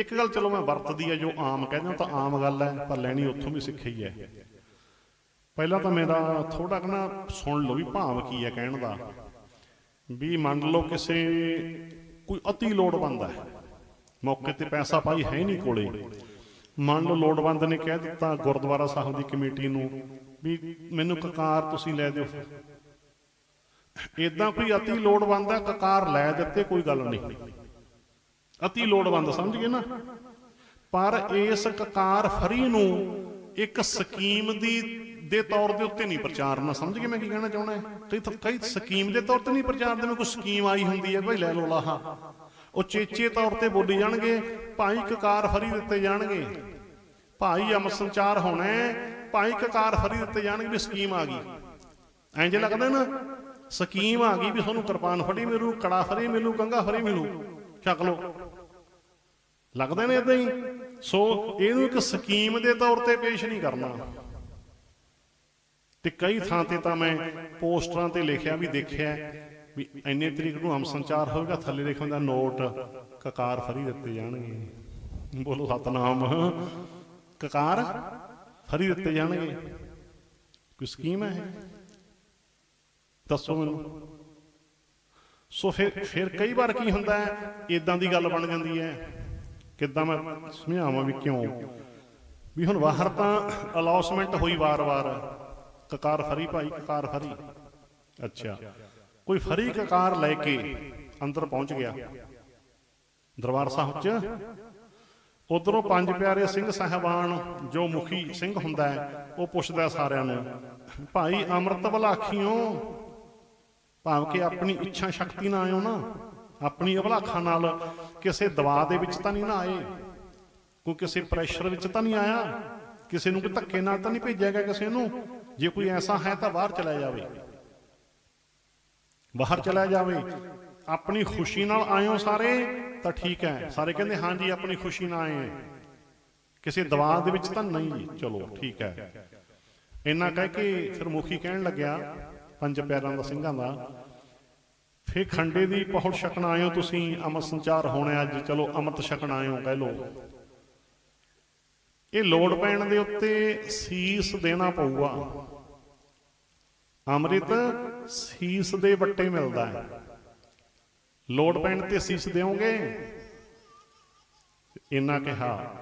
ਇੱਕ ਗੱਲ ਚਲੋ ਮੈਂ ਵਰਤਦੀ ਹੈ ਜੋ ਆਮ ਕਹਿੰਦੇ ਹੋ ਤਾਂ ਆਮ ਗੱਲ ਹੈ ਪਰ ਲੈਣੀ ਉੱਥੋਂ ਵੀ ਸਿੱਖੀ ਹੈ ਪਹਿਲਾਂ ਤਾਂ ਮੇਰਾ ਥੋੜਾ ਕੁ ਸੁਣ ਲਓ ਵੀ ਭਾਵ ਕੀ ਹੈ ਕਹਿਣ ਦਾ। ਵੀ ਮੰਨ ਲਓ ਕਿਸੇ ਕੋਈ ਅਤੀ ਲੋੜਵੰਦ ਹੈ ਮੌਕੇ ਤੇ ਪੈਸਾ ਭਾਈ ਹੈ ਨਹੀਂ ਕੋਲੇ। ਮੰਨ ਲਓ ਲੋੜਵੰਦ ਨੇ ਕਹਿ ਦਿੱਤਾ ਗੁਰਦੁਆਰਾ ਸਾਹਿਬ ਦੀ ਕਮੇਟੀ ਨੂੰ ਵੀ ਮੈਨੂੰ ਕਕਾਰ ਤੁਸੀਂ ਲੈ ਦਿਓ। ਇਦਾਂ ਕੋਈ ਅਤੀ ਲੋੜਵੰਦ ਹੈ ਕਕਾਰ ਲੈ ਦਿੱਤੇ, ਕੋਈ ਗੱਲ ਨਹੀਂ। ਅਤੀ ਲੋੜਵੰਦ ਸਮਝ ਗਏ ਨਾ? ਪਰ ਇਸ ਕਕਾਰ ਫਰੀ ਨੂੰ ਇੱਕ ਸਕੀਮ ਦੀ, ਦੇ ਤੌਰ ਦੇ ਉੱਤੇ ਨਹੀਂ ਪ੍ਰਚਾਰਨਾ ਸਮਝ ਗਏ ਮੈਂ ਕੀ ਕਹਿਣਾ ਚਾਹੁੰਦਾ ਕਈ ਕਈ ਸਕੀਮ ਦੇ ਤੌਰ ਤੇ ਨਹੀਂ ਪ੍ਰਚਾਰ ਦੇ ਮੈਂ ਕੋਈ ਸਕੀਮ ਆਈ ਹੁੰਦੀ ਹੈ ਭਾਈ ਲੈ ਲੋ ਲਾਹਾ। ਉਹ ਚੇਚੇ ਤੌਰ ਤੇ ਬੋਲੀ ਜਾਣਗੇ, ਭਾਈ ਕਕਾਰ ਫਰੀ ਦਿੱਤੇ ਜਾਣਗੇ। ਭਾਈ ਅਮਰ ਸੰਚਾਰ ਹੋਣਾ ਭਾਈ ਕਕਾਰ ਫਰੀ ਦਿੱਤੇ ਜਾਣਗੇ ਵੀ ਸਕੀਮ ਆ ਗਈ। ਐਂ ਜੇ ਲੱਗਦਾ ਨਾ, ਸਕੀਮ ਆ ਗਈ ਵੀ ਤੁਹਾਨੂੰ ਕਿਰਪਾਨ ਫੜੀ ਮਿਲੂ, ਕੜਾ ਫਰੀ ਮਿਲੂ ਕੰਗਾ ਫਰੀ ਮਿਲੂ। ਚੱਕ ਲਓ। ਲੱਗਦਾ ਨੇ ਇਦਾਂ ਹੀ? ਸੋ ਇਹਨੂੰ ਇੱਕ ਸਕੀਮ ਦੇ ਤੌਰ ਤੇ ਪੇਸ਼ ਨਹੀਂ ਕਰਨਾ। ਤੇ ਕਈ ਥਾਂ ਤੇ ਤਾਂ ਮੈਂ ਪੋਸਟਰਾਂ ਤੇ ਲਿਖਿਆ ਵੀ ਦੇਖਿਆ ਵੀ ਇੰਨੇ ਤਰੀਕ ਨੂੰ ਹਮ ਸੰਚਾਰ ਹੋਵੇਗਾ, ਥੱਲੇ ਲਿਖਿਆ ਹੁੰਦਾ ਨੋਟ, ਕਕਾਰ ਫਰੀ ਦਿੱਤੇ ਜਾਣਗੇ। ਬੋਲੋ ਸਤਨਾਮ। ਕਕਾਰ ਫਰੀ ਦਿੱਤੇ ਜਾਣਗੇ। ਕੋਈ ਸਕੀਮ ਹੈ? ਦੱਸੋ ਮੈਨੂੰ। ਸੋ ਫਿਰ ਫਿਰ ਕਈ ਵਾਰ ਕੀ ਹੁੰਦਾ ਹੈ? ਇਦਾਂ ਦੀ ਗੱਲ ਬਣ ਜਾਂਦੀ ਹੈ ਕਿੱਦਾਂ ਮੈਂ ਸਮਝਾਵਾਂ ਵੀ ਕਿਉਂ? ਵੀ ਹੁਣ ਬਾਹਰ ਤਾਂ ਅਲਾਉਸਮੈਂਟ ਹੋਈ ਵਾਰ-ਵਾਰ। ਕਕਾਰ ਫਰੀ ਭਾਈ, ਕਕਾਰ ਫਰੀ। ਅੱਛਾ। ਕੋਈ ਫਰੀ ਕਕਾਰ ਲੈ ਕੇ ਅੰਦਰ ਪਹੁੰਚ ਗਿਆ। ਦਰਬਾਰ ਸਾਹਿਬ 'ਚ। ਉਧਰੋਂ ਪੰਜ ਪਿਆਰੇ ਸਿੰਘ ਸਾਹਿਬਾਨ, ਜੋ ਮੁਖੀ ਸਿੰਘ ਹੁੰਦਾ ਹੈ, ਉਹ ਪੁੱਛਦਾ ਸਾਰਿਆਂ ਨੂੰ, ਭਾਈ ਅੰਮ੍ਰਿਤ ਭਲਾਖੀਓ ਭਾਵ ਕਿ ਆਪਣੀ ਇੱਛਾ ਸ਼ਕਤੀ ਨਾਲ ਆਇਓ ਨਾ। ਆਪਣੀ ਅਭਲਾਖਾਂ ਨਾਲ ਕਿਸੇ ਦਵਾ ਦੇ ਵਿੱਚ ਤਾਂ ਨਹੀਂ ਨਾ ਆਏ। ਕੋਈ ਕਿਸੇ ਪ੍ਰੈਸ਼ਰ ਵਿੱਚ ਤਾਂ ਨਹੀਂ ਆਇਆ। ਕਿਸੇ ਨੂੰ ਕੋਈ ਧੱਕੇ ਨਾਲ ਤਾਂ ਨਹੀਂ ਭੇਜਿਆ ਗਿਆ ਕਿਸੇ ਨੂੰ। ਜੇ ਕੋਈ ਐਸਾ ਹੈ ਤਾਂ ਬਾਹਰ ਚਲਾ ਜਾਵੇ। ਬਾਹਰ ਚਲਾ ਜਾਵੇ। ਆਪਣੀ ਖੁਸ਼ੀ ਨਾਲ ਆਇਓ ਸਾਰੇ, ਤਾਂ ਠੀਕ ਹੈ। ਸਾਰੇ ਕਹਿੰਦੇ ਹਾਂਜੀ ਆਪਣੀ ਖੁਸ਼ੀ ਨਾਲ ਆਏ ਕਿਸੇ ਦਵਾ ਦੇ ਵਿੱਚ ਤਾਂ ਨਹੀਂ ਜੀ। ਚਲੋ, ਠੀਕ ਹੈ। ਇੰਨਾ ਕਹਿ ਕੇ ਫਿਰ ਮੁਖੀ ਕਹਿਣ ਲੱਗਿਆ ਪੰਜ ਪਿਆਰਾਂ ਦਾ ਸਿੰਘਾਂ ਦਾ ਫੇ ਖੰਡੇ ਦੀ ਪਹੁੜ ਛਕਣ ਆਇਓ ਤੁਸੀਂ, ਅਮਰ ਸੰਚਾਰ ਹੋਣਾ ਅੱਜ। ਚਲੋ ਅੰਮ੍ਰਿਤ ਛਕਣ ਆਇਓ, ਕਹਿ ਲੋ ਇਹ ਲੋੜ ਪੈਣ ਦੇ ਉੱਤੇ ਸੀਸ ਦੇਣਾ ਪਊਗਾ। ਅੰਮ੍ਰਿਤ ਸੀਸ ਦੇ ਵੱਟੇ ਮਿਲਦਾ ਹੈ। ਲੋੜ ਪੈਣ ਤੇ ਸੀਸ ਦਿਓਗੇ? ਇਹਨਾਂ ਕਿਹਾ।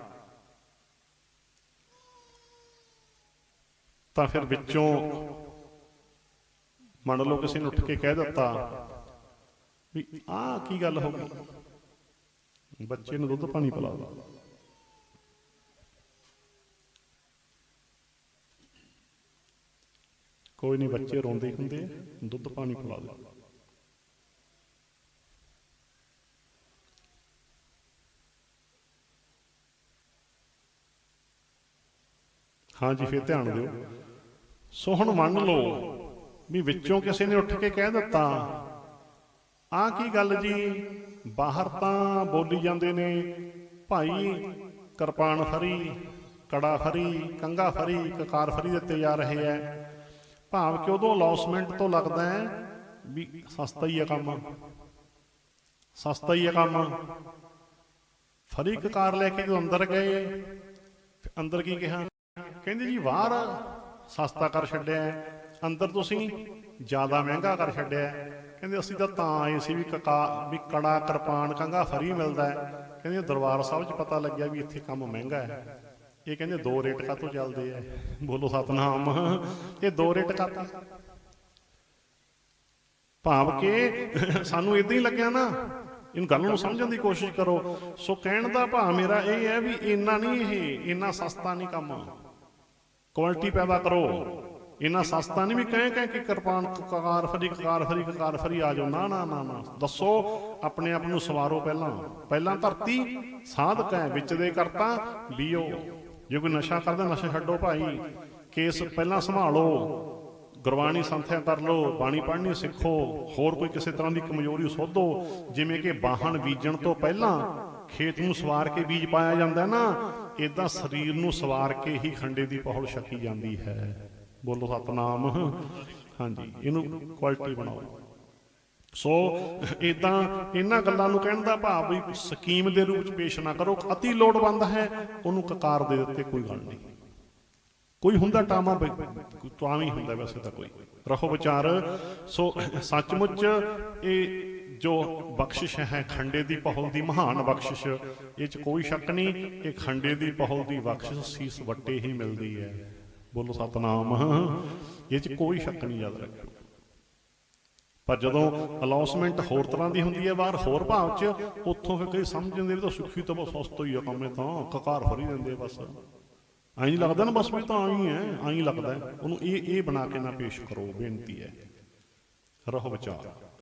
ਤਾਂ ਫਿਰ ਵਿੱਚੋਂ ਮੰਨ ਲਓ ਕਿਸੇ ਨੇ ਉੱਠ ਕੇ ਕਹਿ ਦਿੱਤਾ ਵੀ ਆਹ ਕੀ ਗੱਲ ਹੋ ਗਈ? ਬੱਚੇ ਨੂੰ ਦੁੱਧ ਪਾਣੀ ਪਿਲਾ ਦਿਓ ਕੋਈ ਨਹੀਂ, ਬੱਚੇ ਰੋਂਦੇ ਹੁੰਦੇ ਦੁੱਧ ਪਾਣੀ ਪਿਲਾ ਦਿਓ ਹਾਂਜੀ, ਫਿਰ ਧਿਆਨ ਦਿਓ। ਸੋ ਹੁਣ ਮੰਨ ਲਓ ਵੀ ਵਿੱਚੋਂ ਕਿਸੇ ਨੇ ਉੱਠ ਕੇ ਕਹਿ ਦਿੱਤਾ ਆਹ ਕੀ ਗੱਲ ਜੀ? ਬਾਹਰ ਤਾਂ ਬੋਲੀ ਜਾਂਦੇ ਨੇ, ਭਾਈ kirpan free, kara free kanga free, kakar free ਦਿੱਤੇ ਜਾ ਰਹੇ ਐ। ਭਾਵ ਕਿ ਉਦੋਂ ਅਲੌਸਮੈਂਟ ਤੋਂ ਲੱਗਦਾ ਹੈ ਵੀ ਸਸਤਾ ਹੀ ਹੈ ਕੰਮ। ਸਸਤਾ ਹੀ ਹੈ ਕੰਮ। ਫਰੀ ਕਕਾਰ ਲੈ ਕੇ ਜਦੋਂ ਅੰਦਰ ਗਏ ਅੰਦਰ ਕੀ ਕਿਹਾ? ਕਹਿੰਦੇ ਜੀ ਬਾਹਰ ਸਸਤਾ ਕਰ ਛੱਡਿਆ ਅੰਦਰ ਤੁਸੀਂ ਜ਼ਿਆਦਾ ਮਹਿੰਗਾ ਕਰ ਛੱਡਿਆ ਕਹਿੰਦੇ ਅਸੀਂ ਤਾਂ ਤਾਂ ਆਏ ਸੀ ਵੀ ਕਕਾ ਵੀ ਕੜਾ ਕਿਰਪਾਨ ਕੰਗਾ ਫਰੀ ਮਿਲਦਾ ਹੈ। ਕਹਿੰਦੇ ਦਰਬਾਰ ਸਾਹਿਬ 'ਚ ਪਤਾ ਲੱਗਿਆ ਵੀ ਇੱਥੇ ਕੰਮ ਮਹਿੰਗਾ ਹੈ। ਇਹ ਕਹਿੰਦੇ ਦੋ ਰੇਟ ਕਾਤੋਂ ਚੱਲਦੇ ਆ? ਬੋਲੋ ਸਤਨਾਮ। ਇਹ ਦੋ ਰੇਟ ਕਾਤੋਂ ਭਾਵ ਕਿ ਸਾਨੂੰ ਇਦਾਂ ਹੀ ਲੱਗਿਆ ਨਾ। ਇਹਨੂੰ ਗੱਲ ਨੂੰ ਸਮਝਣ ਦੀ ਕੋਸ਼ਿਸ਼ ਕਰੋ। ਸੋ ਕਹਿਣ ਦਾ ਭਾਵ ਮੇਰਾ ਇਹ ਹੈ ਵੀ ਇੰਨਾ ਨਹੀਂ ਇਹ, ਇੰਨਾ ਸਸਤਾ ਨਹੀਂ ਕੰਮ। ਕੁਆਲਿਟੀ ਪੈਦਾ ਕਰੋ। ਇੰਨਾ ਸਸਤਾ ਨਹੀਂ ਵੀ ਕਹਿ ਕਹਿ ਕੇ kirpan, kakar free kakar free kakar free, ਆ ਜਾਓ। ਨਾ ਨਾ ਨਾ ਨਾ। ਦੱਸੋ, ਆਪਣੇ ਆਪ ਨੂੰ ਸਵਾਰੋ ਪਹਿਲਾਂ। ਪਹਿਲਾਂ ਧਰਤੀ ਸਾਧਕ ਹੈ, ਵਿੱਚ ਦੇ ਕਰਤਾ, ਬੀਓ। ਜੇ ਕੋਈ ਨਸ਼ਾ ਕਰਦਾ, ਨਸ਼ਾ ਛੱਡੋ ਭਾਈ। ਕੇਸ ਪਹਿਲਾਂ ਸੰਭਾਲੋ। ਗੁਰਬਾਣੀ ਸੰਥਿਆ ਕਰ ਲਓ, ਬਾਣੀ ਪੜ੍ਹਨੀ ਸਿੱਖੋ। ਹੋਰ ਕੋਈ ਕਿਸੇ ਤਰ੍ਹਾਂ ਦੀ ਕਮਜ਼ੋਰੀ ਸੋਧੋ। ਜਿਵੇਂ ਕਿ ਬਾਹਣ ਬੀਜਣ ਤੋਂ ਪਹਿਲਾਂ ਖੇਤ ਨੂੰ ਸਵਾਰ ਕੇ ਬੀਜ ਪਾਇਆ ਜਾਂਦਾ ਨਾ ਇਦਾਂ ਸਰੀਰ ਨੂੰ ਸਵਾਰ ਕੇ ਹੀ ਖੰਡੇ ਦੀ ਪਹੁਲ ਛਕੀ ਜਾਂਦੀ ਹੈ। ਬੋਲੋ ਸਤਨਾਮ। ਹਾਂਜੀ, ਇਹਨੂੰ ਕੁਆਲਿਟੀ ਬਣਾਓ। ਸੋ ਇਦਾਂ ਇਹਨਾਂ ਗੱਲਾਂ ਨੂੰ ਕਹਿਣ ਦਾ ਭਾਵ ਵੀ ਸਕੀਮ ਦੇ ਰੂਪ ਚ ਪੇਸ਼ ਨਾ ਕਰੋ। ਅਤੀ ਲੋੜਵੰਦ ਹੈ, ਉਹਨੂੰ ਕਕਾਰ ਦੇ ਦਿੱਤੇ ਕੋਈ ਗੱਲ ਨਹੀਂ। ਕੋਈ ਹੁੰਦਾ ਟਾਮਾ ਤਾਂ ਵੀ ਹੁੰਦਾ ਵੈਸੇ ਤਾਂ ਕੋਈ। ਰਹੋ ਵਿਚਾਰ। ਸੋ ਸੱਚਮੁੱਚ ਇਹ ਜੋ ਬਖਸ਼ਿਸ਼ ਹੈ ਖੰਡੇ ਦੀ ਪਹਲ ਦੀ ਮਹਾਨ ਬਖਸ਼ਿਸ਼, ਇਹ ਚ ਕੋਈ ਸ਼ੱਕ ਨਹੀਂ, ਇਹ ਖੰਡੇ ਦੀ ਪਹਲ ਦੀ ਬਖਸ਼ਿਸ਼ ਸੀਸ ਵੱਟੇ ਹੀ ਮਿਲਦੀ ਹੈ। ਬੋਲੋ ਸਤਨਾਮ। ਇਹ ਚ ਕੋਈ ਸ਼ੱਕ ਨਹੀਂ ਯਾਦ ਰੱਖਿਓ। ਪਰ ਜਦੋਂ ਅਲਾਉਸਮੈਂਟ ਹੋਰ ਤਰ੍ਹਾਂ ਦੀ ਹੁੰਦੀ ਹੈ, ਬਾਹਰ ਹੋਰ ਭਾਵ ਚ, ਉੱਥੋਂ ਫਿਰ ਕਈ ਸਮਝ ਜਾਂਦੇ ਵੀ ਤਾਂ ਸੁਖੀ ਤਾਂ ਬਸ ਸਸਤਾ ਹੀ ਆ ਕੰਮ ਤਾਂ, ਕਕਾਰ ਫਰੀ ਦਿੰਦੇ ਬਸ। ਐਂ ਨਹੀਂ ਲੱਗਦਾ ਨਾ ਬਸ ਵੀ ਤਾਂ ਆਈ ਹੈ ਐਂ ਲੱਗਦਾ। ਉਹਨੂੰ ਇਹ ਇਹ ਬਣਾ ਕੇ ਨਾ ਪੇਸ਼ ਕਰੋ, ਬੇਨਤੀ ਹੈ। ਰਹੋ ਵਿਚਾਰ।